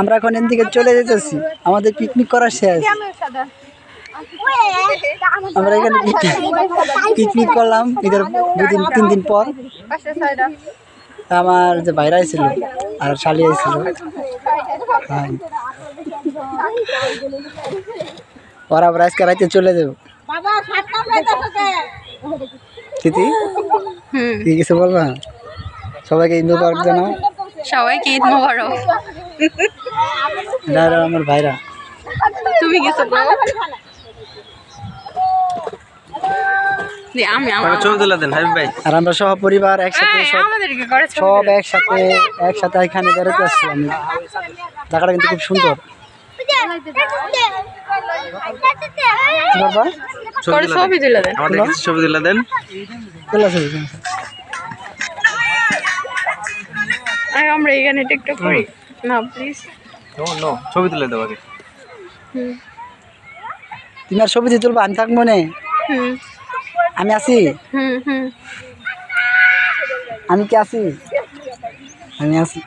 আমরা এখন এদিকে চলে যেতেছি। আমাদের পিকনিক করা শেষ। আমরা এখানে পিকনিক করলাম ঈদের দুদিন তিন দিন পর। আমার যে বাইরে ছিল আর শালি ছিল হ্যাঁ। ওরা আবার আজকে রাইতে চলে যাব। হুম। কি কিছু বলবা? সবাইকে ঈদ মুবারক জানাও। সবাইকে ঈদ মোবারক। আমার ভাইরা। তুমি আর আমরা সহ পরিবার একসাথে সব। একসাথে একসাথে এখানে বেরোতে আসছি আমি। জায়গাটা কিন্তু খুব সুন্দর। ছবি তুলে দেন। ছবি তুলে দেন। আর আমরা এখানে টিকটক করি। না প্লিজ ছবি তুলে দেবো আগে। তোমার ছবি দিয়ে তুলবা আমি থাকব না। হুম। আমি আছি। হুম হুম। আমি কি আছি? আমি আছি।